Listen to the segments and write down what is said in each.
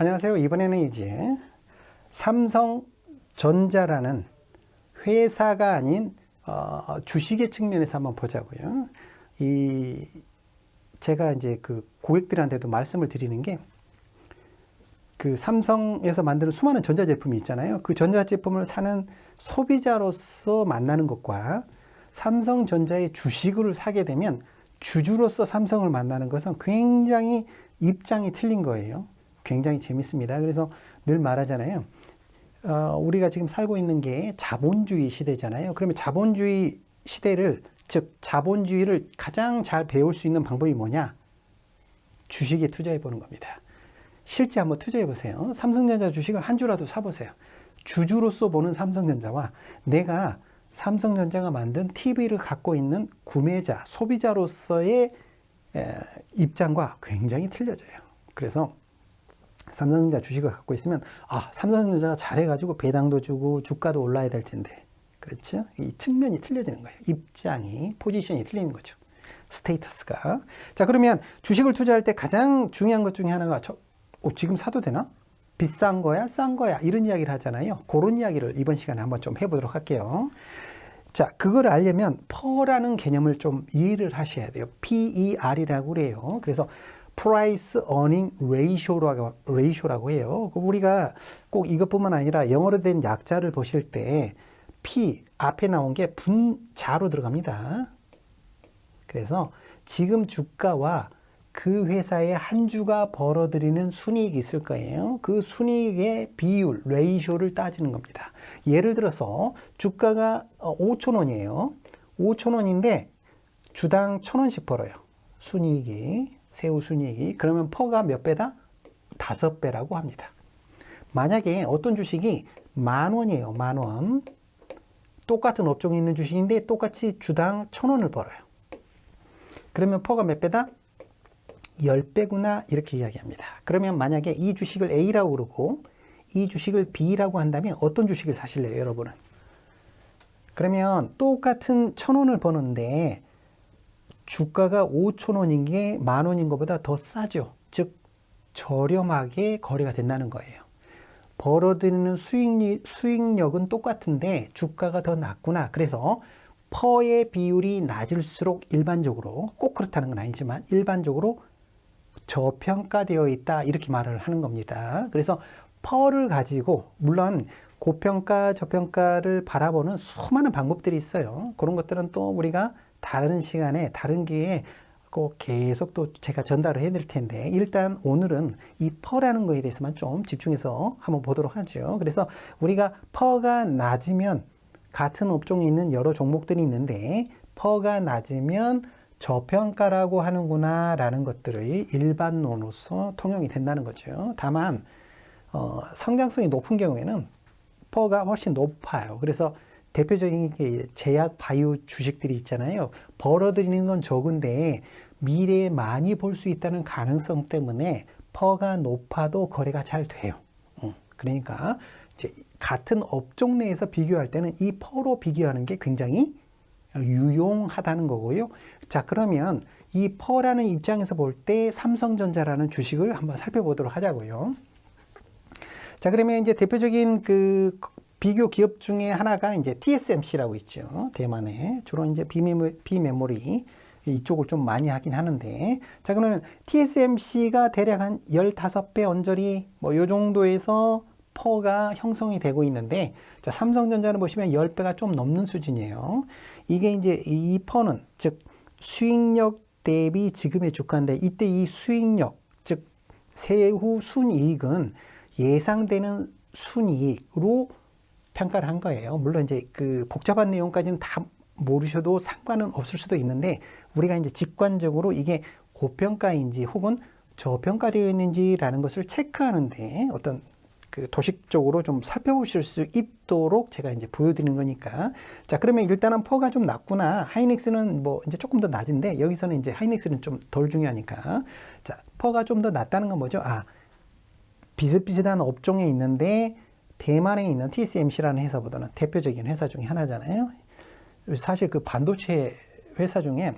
안녕하세요. 이번에는 이제 삼성전자라는 회사가 아닌 어, 주식의 측면에서 한번 보자고요. 이 제가 이제 그 고객들한테도 말씀을 드리는 게 그 삼성에서 만드는 수많은 전자제품이 있잖아요. 그 전자제품을 사는 소비자로서 만나는 것과 삼성전자의 주식을 사게 되면 주주로서 삼성을 만나는 것은 굉장히 입장이 틀린 거예요. 굉장히 재밌습니다. 그래서 늘 말하잖아요. 어, 우리가 지금 살고 있는 게 자본주의 시대잖아요. 그러면 자본주의 시대를, 즉, 자본주의를 가장 잘 배울 수 있는 방법이 뭐냐? 주식에 투자해 보는 겁니다. 실제 한번 투자해 보세요. 삼성전자 주식을 한 주라도 사 보세요. 주주로서 보는 삼성전자와 내가 삼성전자가 만든 TV를 갖고 있는 구매자, 소비자로서의 에, 입장과 굉장히 틀려져요. 그래서 삼성전자 주식을 갖고 있으면 아 삼성전자가 잘해가지고 배당도 주고 주가도 올라야 될 텐데 그렇죠? 이 측면이 틀려지는 거예요. 입장이 포지션이 틀리는 거죠. 스테이터스가 자 그러면 주식을 투자할 때 가장 중요한 것 중에 하나가 저, 어, 지금 사도 되나? 비싼 거야, 싼 거야 이런 이야기를 하잖아요. 그런 이야기를 이번 시간에 한번 좀 해보도록 할게요. 자, 그걸 알려면 퍼라는 개념을 좀 이해를 하셔야 돼요. PER이라고 그래요. 그래서 Price Earning Ratio라고, ratio라고 해요. 우리가 꼭 이것뿐만 아니라 영어로 된 약자를 보실 때 P 앞에 나온 게 분자로 들어갑니다. 그래서 지금 주가와 그 회사의 한 주가 벌어들이는 순이익이 있을 거예요. 그 순이익의 비율, 레이쇼를 따지는 겁니다. 예를 들어서 주가가 5천 원이에요. 5천 원인데 주당 천 원씩 벌어요. 순이익이 새우 순이익이 그러면 퍼가 몇 배다? 다섯 배라고 합니다. 만약에 어떤 주식이 만 원이에요. 만 원. 똑같은 업종에 있는 주식인데 똑같이 주당 천 원을 벌어요. 그러면 퍼가 몇 배다? 10배구나 이렇게 이야기합니다. 그러면 만약에 이 주식을 A라고 그러고 이 주식을 B라고 한다면 어떤 주식을 사실래요, 여러분은? 그러면 똑같은 천 원을 버는데 주가가 5천 원인 게 만 원인 것보다 더 싸죠. 즉 저렴하게 거래가 된다는 거예요. 벌어들이는 수익, 수익력은 똑같은데 주가가 더 낮구나. 그래서 퍼의 비율이 낮을수록 일반적으로 꼭 그렇다는 건 아니지만 일반적으로 저평가되어 있다 이렇게 말을 하는 겁니다. 그래서 퍼를 가지고 물론 고평가 저평가를 바라보는 수많은 방법들이 있어요. 그런 것들은 또 우리가 다른 시간에 다른 기회에 꼭 계속 또 제가 전달을 해드릴 텐데 일단 오늘은 이 퍼라는 거에 대해서만 좀 집중해서 한번 보도록 하죠. 그래서 우리가 퍼가 낮으면 같은 업종에 있는 여러 종목들이 있는데 퍼가 낮으면 저평가라고 하는구나 라는 것들의 일반론으로서 통용이 된다는 거죠. 다만 어, 성장성이 높은 경우에는 퍼가 훨씬 높아요. 그래서 대표적인 게 제약 바이오 주식들이 있잖아요. 벌어들이는 건 적은데 미래에 많이 볼 수 있다는 가능성 때문에 퍼가 높아도 거래가 잘 돼요. 그러니까 이제 같은 업종 내에서 비교할 때는 이 퍼로 비교하는 게 굉장히 유용하다는 거고요. 자, 그러면 이 퍼라는 입장에서 볼 때 삼성전자라는 주식을 한번 살펴보도록 하자고요. 자, 그러면 이제 대표적인 그 비교 기업 중에 하나가 이제 TSMC라고 있죠. 대만에 주로 이제 비메모, 비메모리 이쪽을 좀 많이 하긴 하는데 자 그러면 TSMC가 대략 한 15배 언저리 뭐 요 정도에서 퍼가 형성이 되고 있는데 자 삼성전자는 보시면 10배가 좀 넘는 수준이에요. 이게 이제 이 퍼는 즉 수익력 대비 지금의 주가인데 이때 이 수익력 즉 세후 순이익은 예상되는 순이익으로 평가를 한 거예요. 물론 이제 그 복잡한 내용까지는 다 모르셔도 상관은 없을 수도 있는데 우리가 이제 직관적으로 이게 고평가인지 혹은 저평가되어 있는지라는 것을 체크하는데 어떤 그 도식적으로 좀 살펴보실 수 있도록 제가 이제 보여드리는 거니까. 자, 그러면 일단은 퍼가 좀 낮구나. 하이닉스는 뭐 이제 조금 더 낮은데 여기서는 이제 하이닉스는 좀 덜 중요하니까. 자, 퍼가 좀 더 낮다는 건 뭐죠? 아, 비슷비슷한 업종에 있는데 대만에 있는 TSMC라는 회사보다는 대표적인 회사 중에 하나잖아요. 사실 그 반도체 회사 중에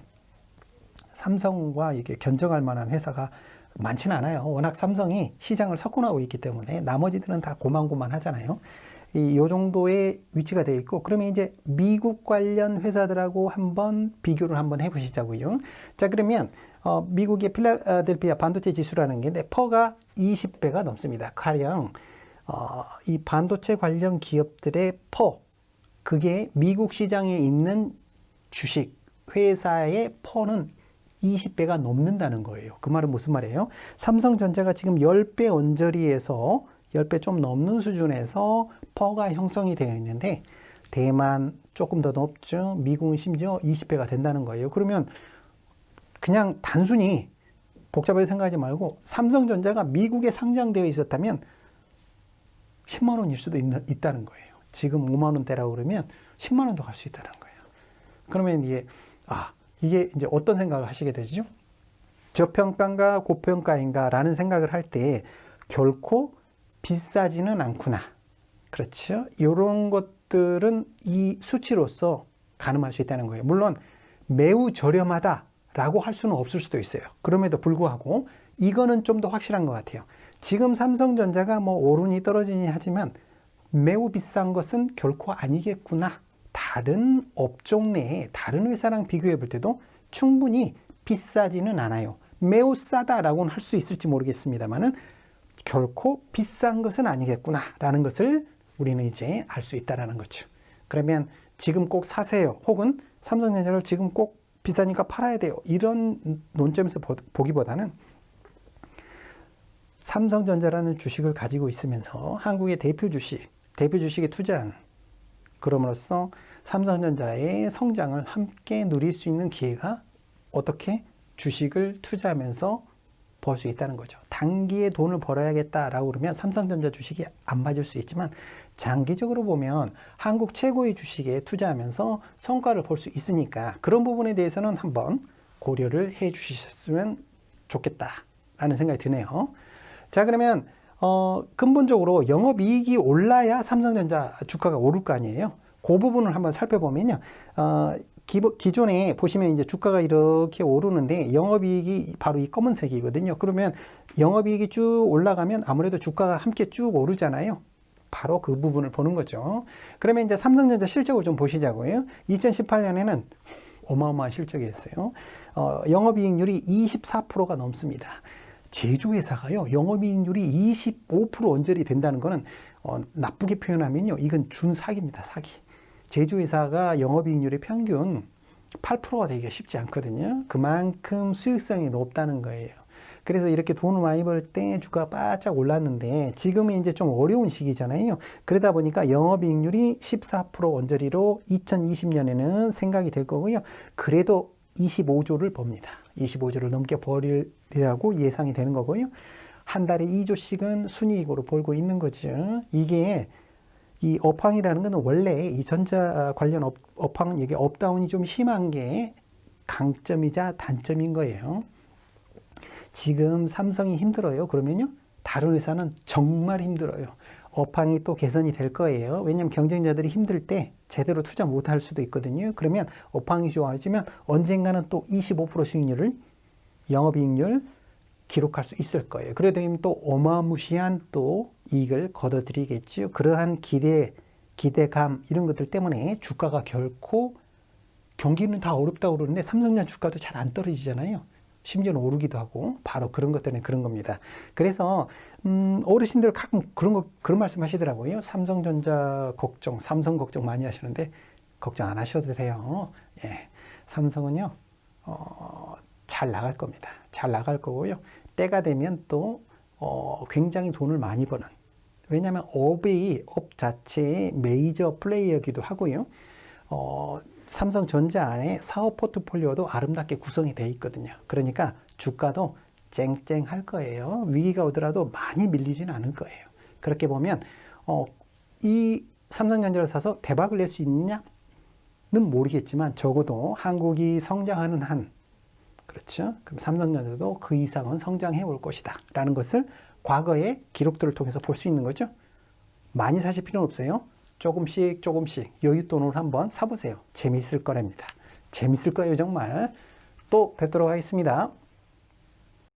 삼성과 이게 견적할 만한 회사가 많지는 않아요. 워낙 삼성이 시장을 석권하고 있기 때문에 나머지들은 다 고만고만 하잖아요. 이 요 정도의 위치가 되어 있고 그러면 이제 미국 관련 회사들하고 한번 비교를 한번 해보시자고요. 자 그러면 어, 미국의 필라델피아 반도체 지수라는 게 퍼가 20배가 넘습니다. 가령 어, 이 반도체 관련 기업들의 퍼 그게 미국 시장에 있는 주식 회사의 퍼는 20배가 넘는다는 거예요. 그 말은 무슨 말이에요? 삼성전자가 지금 10배 언저리에서 10배 좀 넘는 수준에서 퍼가 형성이 되어 있는데 대만 조금 더 높죠. 미국은 심지어 20배가 된다는 거예요. 그러면 그냥 단순히 복잡하게 생각하지 말고 삼성전자가 미국에 상장되어 있었다면 10만 원일 수도 있, 있다는 거예요. 지금 5만 원대라고 그러면 10만 원도 갈 수 있다는 거예요. 그러면 이게 아 이게 이제 어떤 생각을 하시게 되죠? 저평가인가 고평가인가라는 생각을 할 때 결코 비싸지는 않구나. 그렇죠? 이런 것들은 이 수치로서 가늠할 수 있다는 거예요. 물론 매우 저렴하다라고 할 수는 없을 수도 있어요. 그럼에도 불구하고 이거는 좀 더 확실한 것 같아요. 지금 삼성전자가 뭐 오르니 떨어지니 하지만 매우 비싼 것은 결코 아니겠구나. 다른 업종 내에 다른 회사랑 비교해 볼 때도 충분히 비싸지는 않아요. 매우 싸다라고는 할 수 있을지 모르겠습니다만은 결코 비싼 것은 아니겠구나라는 것을 우리는 이제 알 수 있다라는 거죠. 그러면 지금 꼭 사세요. 혹은 삼성전자를 지금 꼭 비싸니까 팔아야 돼요. 이런 논점에서 보, 보기보다는 삼성전자라는 주식을 가지고 있으면서 한국의 대표 주식, 대표 주식에 투자하는 그럼으로써 삼성전자의 성장을 함께 누릴 수 있는 기회가 어떻게 주식을 투자하면서 벌 수 있다는 거죠. 단기에 돈을 벌어야겠다라고 그러면 삼성전자 주식이 안 맞을 수 있지만 장기적으로 보면 한국 최고의 주식에 투자하면서 성과를 볼 수 있으니까 그런 부분에 대해서는 한번 고려를 해 주셨으면 좋겠다라는 생각이 드네요. 자, 그러면 어, 근본적으로 영업이익이 올라야 삼성전자 주가가 오를 거 아니에요. 그 부분을 한번 살펴보면요. 어, 기, 존에 보시면 이제 주가가 이렇게 오르는데 영업이익이 바로 이 검은색이거든요. 그러면 영업이익이 쭉 올라가면 아무래도 주가가 함께 쭉 오르잖아요. 바로 그 부분을 보는 거죠. 그러면 이제 삼성전자 실적을 좀 보시자고요. 2018년에는 어마어마한 실적이었어요. 어, 영업이익률이 24%가 넘습니다. 제조회사가요, 영업이익률이 25% 언저리 된다는 거는 어, 나쁘게 표현하면요, 이건 준 사기입니다, 사기. 제조회사가 영업이익률이 평균 8%가 되기가 쉽지 않거든요. 그만큼 수익성이 높다는 거예요. 그래서 이렇게 돈을 많이 벌 때 주가가 바짝 올랐는데 지금은 이제 좀 어려운 시기잖아요. 그러다 보니까 영업이익률이 14% 언저리로 2020년에는 생각이 될 거고요. 그래도 25조를 법니다. 25조를 넘게 벌이라고 예상이 되는 거고요. 한 달에 2조씩은 순이익으로 벌고 있는 거죠. 이게 이 업황이라는 것은 원래 이 전자 관련 업, 업황은 이게 업다운이 좀 심한 게 강점이자 단점인 거예요. 지금 삼성이 힘들어요. 그러면요. 다른 회사는 정말 힘들어요. 업황이 또 개선이 될 거예요. 왜냐하면 경쟁자들이 힘들 때 제대로 투자 못 할 수도 있거든요. 그러면 업황이 좋아지면 언젠가는 또 25% 수익률을 영업이익률 기록할 수 있을 거예요. 그러다 보면 또 어마무시한 또 이익을 거둬들이겠죠. 그러한 기대, 기대감 이런 것들 때문에 주가가 결코 경기는 다 어렵다고 그러는데 삼성전자 주가도 잘 안 떨어지잖아요. 심지어는 오르기도 하고 바로 그런 것 때문에 그런 겁니다. 그래서 음, 어르신들 가끔 그런 거 그런 말씀 하시더라고요. 삼성전자 걱정, 삼성 걱정 많이 하시는데 걱정 안 하셔도 돼요. 예. 삼성은요. 어, 잘 나갈 겁니다. 잘 나갈 거고요. 때가 되면 또 어, 굉장히 돈을 많이 버는 왜냐하면 업의 업 자체의 메이저 플레이어기도 하고요. 어, 삼성전자 안에 사업 포트폴리오도 아름답게 구성이 되어 있거든요. 그러니까 주가도 쨍쨍할 거예요. 위기가 오더라도 많이 밀리지는 않을 거예요. 그렇게 보면 어, 이 삼성전자를 사서 대박을 낼 수 있느냐는 모르겠지만 적어도 한국이 성장하는 한 그렇죠. 그럼 삼성전자도 그 이상은 성장해 올 것이다. 라는 것을 과거의 기록들을 통해서 볼 수 있는 거죠. 많이 사실 필요는 없어요. 조금씩 조금씩 여윳돈으로 한번 사보세요. 재밌을 거랍니다. 재밌을 거예요, 정말. 또 뵙도록 하겠습니다.